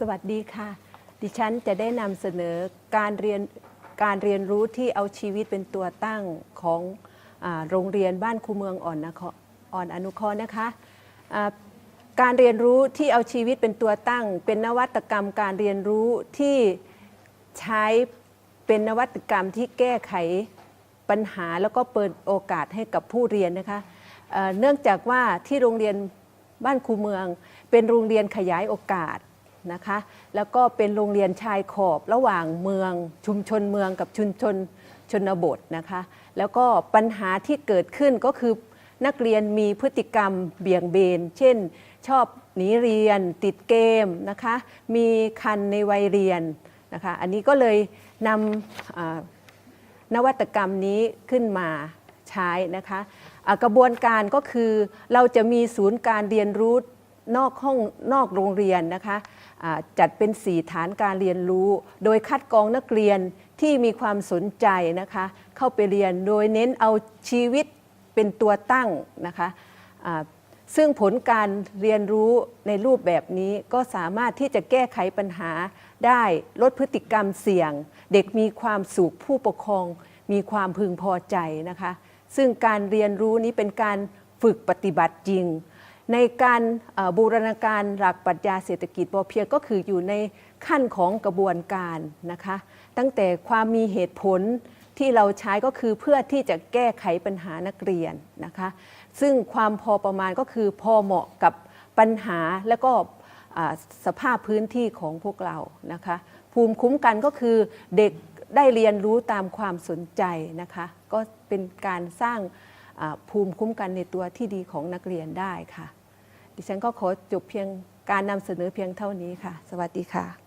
สวัสดีค่ะ ดิฉันจะได้นำเสนอการเรียนการเรียนรู้ที่เอาชีวิตเป็นตัวตั้งของอโรงเรียนบ้านคูเมืองอ่อนนครอ่อนอนุเคราะห์นะคะอ่าการเรียนรู้ที่เอาชีวิตเป็นตัวตั้ง เป็นนวัตกรรมการเรียนรู้ที่ใช้เป็นนวัตกรรมที่แก้ไขปัญหาแล้วก็เปิดโอกาสให้กับผู้เรียนนะคะเอ่อเนื่องจากว่าที่โรงเรียนบ้านคูเมือง เป็นโรงเรียนขยายโอกาส นะคะ แล้วก็เป็นโรงเรียนชายขอบระหว่างเมืองชุมชนเมืองกับชุมชนชนบทนะคะ แล้วก็ปัญหาที่เกิดขึ้นก็คือนักเรียนมีพฤติกรรมเบี่ยงเบน เช่น ชอบหนีเรียน ติดเกมนะคะ มีคันในวัยเรียนนะคะ อันนี้ก็เลยนำนวัตกรรมนี้ขึ้นมาใช้นะคะอ่ากระบวนการก็คือเราจะมีศูนย์การเรียนรู้นอกห้องนอกโรงเรียนนะคะ จัดเป็นสี่ฐานการเรียนรู้ โดยคัดกรองนักเรียนที่มีความสนใจนะคะ เข้าไปเรียนโดยเน้นเอาชีวิตเป็นตัวตั้งนะคะซึ่งผลการเรียนรู้ในรูปแบบนี้ก็สามารถที่จะแก้ไขปัญหาได้ลดพฤติกรรมเสี่ยง เด็กมีความสุขผู้ปกครอง มีความพึงพอใจนะคะ ซึ่งการเรียนรู้นี้เป็นการฝึกปฏิบัติจริง ในการบูรณาการหลักปรัชญาเศรษฐกิจพอเพียงก็คืออยู่ในขั้นของกระบวนการนะคะ ตั้งแต่ความมีเหตุผลที่เราใช้ก็คือเพื่อที่จะแก้ไขปัญหานักเรียนนะคะ ซึ่งความพอประมาณก็คือพอเหมาะกับปัญหาและก็สภาพพื้นที่ของพวกเรานะคะ ภูมิคุ้มกันก็คือเด็กได้เรียนรู้ตามความสนใจนะคะ ก็เป็นการสร้าง ภูมิคุ้มกันในตัวที่ดีของนักเรียนได้ค่ะ ดิฉันก็ขอจบเพียงการนำเสนอเพียงเท่านี้ค่ะ สวัสดีค่ะ